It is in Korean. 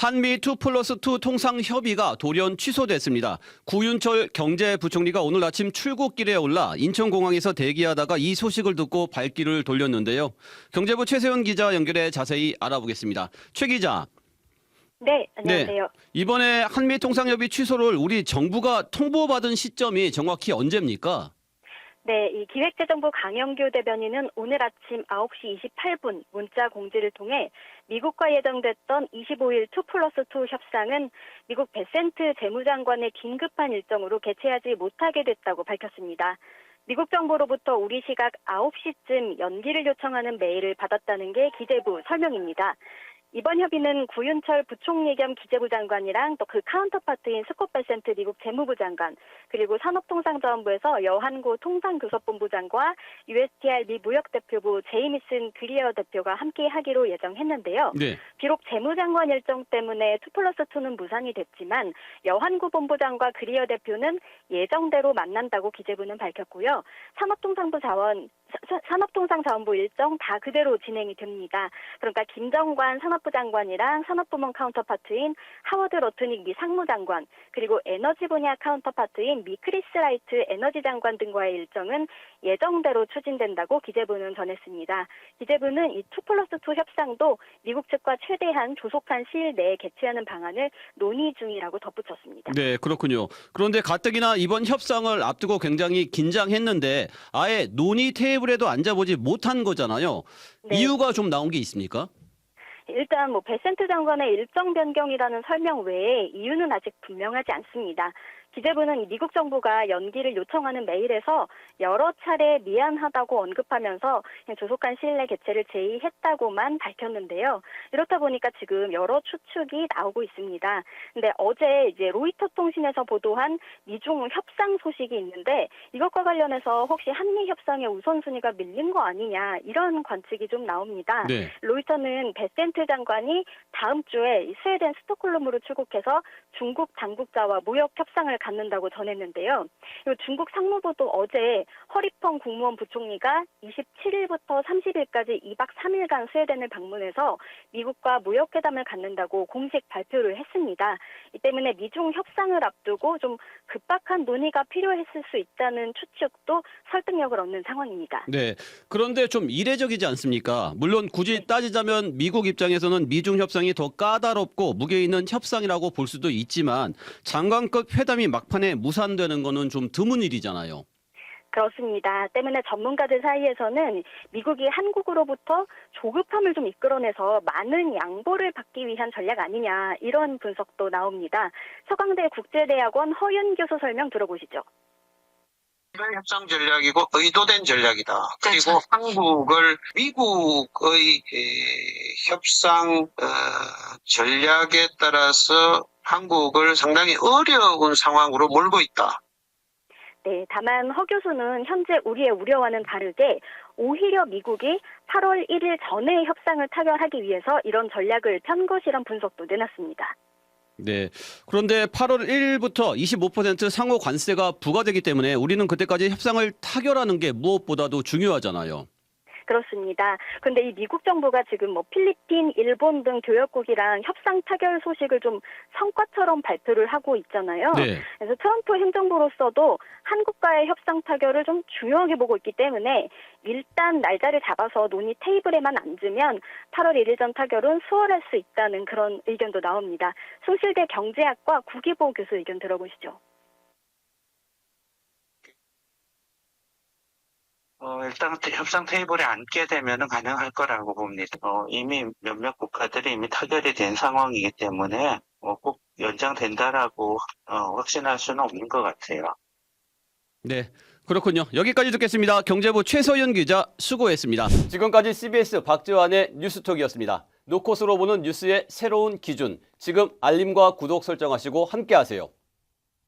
한미 2 플러스 2 통상 협의가 돌연 취소됐습니다. 구윤철 경제부총리가 오늘 아침 출국길에 올라 인천공항에서 대기하다가 이 소식을 듣고 발길을 돌렸는데요. 경제부 최세훈 기자 연결해 자세히 알아보겠습니다. 최 기자. 네, 안녕하세요. 이번에 한미 통상협의 취소를 우리 정부가 통보받은 시점이 정확히 언제입니까? 네, 이 기획재정부 강영규 대변인은 오늘 아침 9시 28분 문자 공지를 통해 미국과 예정됐던 25일 2 플러스 2 협상은 미국 베센트 재무장관의 긴급한 일정으로 개최하지 못하게 됐다고 밝혔습니다. 미국 정부로부터 우리 시각 9시쯤 연기를 요청하는 메일을 받았다는 게 기재부 설명입니다. 이번 협의는 구윤철 부총리 겸 기재부 장관이랑 또 그 카운터파트인 스콧 베센트 미국 재무부 장관 그리고 산업통상자원부에서 여한고 통상교섭본부 장과 USTR 미 무역대표부 제이미슨 그리어 대표가 함께 하기로 예정했는데요. 네. 비록 재무장관 일정 때문에 2 플러스 2는 무산이 됐지만 여한구 본부장과 그리어 대표는 예정대로 만난다고 기재부는 밝혔고요. 산업통상부 자원 사- 산업통상자원부 일정 다 그대로 진행이 됩니다. 그러니까 김정관 산업부 장관이랑 산업부문 카운터파트인 하워드 러트닉 미 상무장관 그리고 에너지 분야 카운터파트인 미 크리스 라이트 에너지 장관 등과의 일정은 예정대로 추진된다고 기재부는 전했습니다. 기재부는 이 2 플러스 2 협상도 미국 측과 최대한 조속한 시일 내에 개최하는 방안을 논의 중이라고 덧붙였습니다. 네, 그렇군요. 그런데 가뜩이나 이번 협상을 앞두고 굉장히 긴장했는데 아예 논의 테이블 에도 앉아보지 못한 거잖아요. 네. 이유가 좀 나온 게 있습니까? 일단 뭐 베센트 장관의 일정 변경이라는 설명 외에 이유는 아직 분명하지 않습니다. 기재부는 미국 정부가 연기를 요청하는 메일에서 여러 차례 미안하다고 언급하면서 조속한 시일 내 개최를 제의했다고만 밝혔는데요. 이렇다 보니까 지금 여러 추측이 나오고 있습니다. 근데 어제 이제 로이터 통신에서 보도한 미중 협상 소식이 있는데 이것과 관련해서 혹시 한미 협상의 우선순위가 밀린 거 아니냐 이런 관측이 좀 나옵니다. 네. 로이터는 베센트 장관이 다음 주에 이 스웨덴 스톡홀름으로 출국해서 중국 당국자와 무역 협상을 갖는다고 전했는데요. 중국 상무부도 어제 허리펑 국무원 부총리가 27일부터 30일까지 2박 3일간 스웨덴을 방문해서 미국과 무역 회담을 갖는다고 공식 발표를 했습니다. 이 때문에 미중 협상을 앞두고 좀 급박한 논의가 필요했을 수 있다는 추측도 설득력을 얻는 상황입니다. 네. 그런데 좀 이례적이지 않습니까? 물론 굳이 따지자면 미국 입장에서는 미중 협상이 더 까다롭고 무게 있는 협상이라고 볼 수도 있지만 장관급 회담이 막판에 무산되는 거는 좀 드문 일이잖아요. 그렇습니다. 때문에 전문가들 사이에서는 미국이 한국으로부터 조급함을 좀 이끌어내서 많은 양보를 받기 위한 전략 아니냐 이런 분석도 나옵니다. 서강대 국제대학원 허윤 교수 설명 들어보시죠. 협상 전략이고 의도된 전략이다. 그리고 그렇죠. 한국을 미국의 에, 협상 어, 전략에 따라서 한국을 상당히 어려운 상황으로 몰고 있다. 네, 다만 허 교수는 현재 우리의 우려와는 다르게 오히려 미국이 8월 1일 전에 협상을 타결하기 위해서 이런 전략을 편 것이란 분석도 내놨습니다. 네. 그런데 8월 1일부터 25% 상호 관세가 부과되기 때문에 우리는 그때까지 협상을 타결하는 게 무엇보다도 중요하잖아요. 그렇습니다. 근데 이 미국 정부가 지금 뭐 필리핀, 일본 등 교역국이랑 협상 타결 소식을 좀 성과처럼 발표를 하고 있잖아요. 네. 그래서 트럼프 행정부로서도 한국과의 협상 타결을 좀 중요하게 보고 있기 때문에 일단 날짜를 잡아서 논의 테이블에만 앉으면 8월 1일 전 타결은 수월할 수 있다는 그런 의견도 나옵니다. 숭실대 경제학과 구기보 교수 의견 들어보시죠. 테- 협상 테이블에 앉게 되면 가능할 거라고 봅니다. 어, 이미 몇몇 국가들이 이미 타결이 된 상황이기 때문에 어, 꼭 연장된다라고 어, 확신할 수는 없는 것 같아요. 네. 그렇군요. 여기까지 듣겠습니다. 경제부 최서연 기자 수고했습니다. 지금까지 CBS 박지환의 뉴스톡이었습니다. 노컷으로 보는 뉴스의 새로운 기준. 지금 알림과 구독 설정하시고 함께하세요.